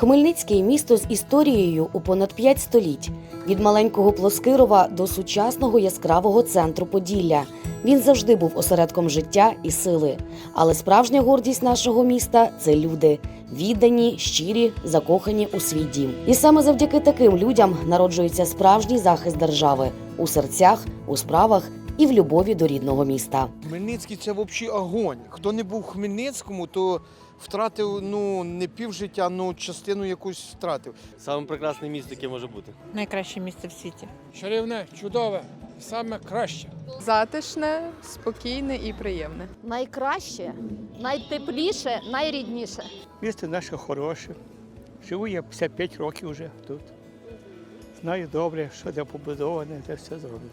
Хмельницький місто з історією у понад п'ять століть. Від маленького Плоскирова до сучасного яскравого центру Поділля. Він завжди був осередком життя і сили. Але справжня гордість нашого міста це люди, віддані, щирі, закохані у свій дім. І саме завдяки таким людям народжується справжній захист держави у серцях, у справах і в любові до рідного міста. Хмельницький це взагалі огонь. Хто не був в Хмельницькому, то втратив ну не півжиття, ну частину якусь втратив. Саме прекрасне місто, яке може бути. найкраще місце в світі. Чарівне, чудове, саме краще. Затишне, спокійне і приємне. найкраще, найтепліше, найрідніше. Місто наше хороше. Живу я 55 років вже тут. Знаю добре, що де побудоване, де все зроблено.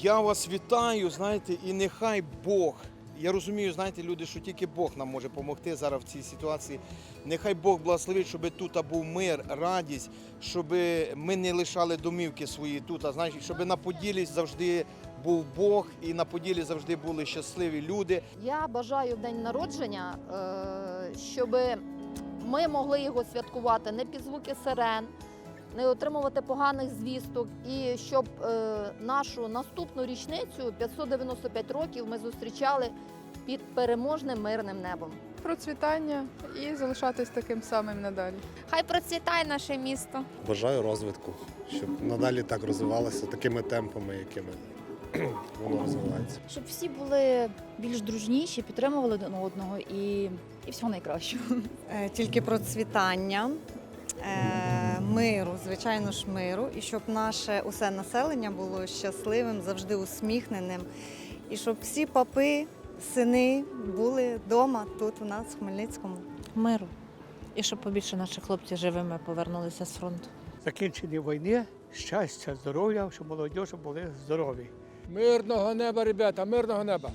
Я вас вітаю, знаєте, і нехай Бог. Я розумію, знаєте, люди, що тільки Бог нам може допомогти зараз в цій ситуації. Нехай Бог благословить, щоб тут був мир, радість, щоб ми не лишали домівки свої тут, а знаєш, щоб на Поділі завжди був Бог і на Поділі завжди були щасливі люди. Я бажаю день народження, е, щоб ми могли його святкувати не під звуки сирен, не отримувати поганих звісток, і щоб е, нашу наступну річницю 595 років ми зустрічали під переможним мирним небом. Процвітання і залишатись таким самим надалі. Хай процвітає наше місто. Бажаю розвитку, щоб надалі так розвивалося такими темпами, якими воно розвивається. щоб всі були більш дружніші, підтримували один одного і, і всього найкращого. Е, тільки процвітання, е, миру, звичайно ж миру, і щоб наше усе населення було щасливим, завжди усміхненим, і щоб всі папи, сини були вдома, тут у нас, в Хмельницькому. Миру. І щоб побільше наших хлопців живими повернулися з фронту. Закінчення війни, щастя, здоров'я, щоб молодь були здорові. Мирного неба, ребята, мирного неба.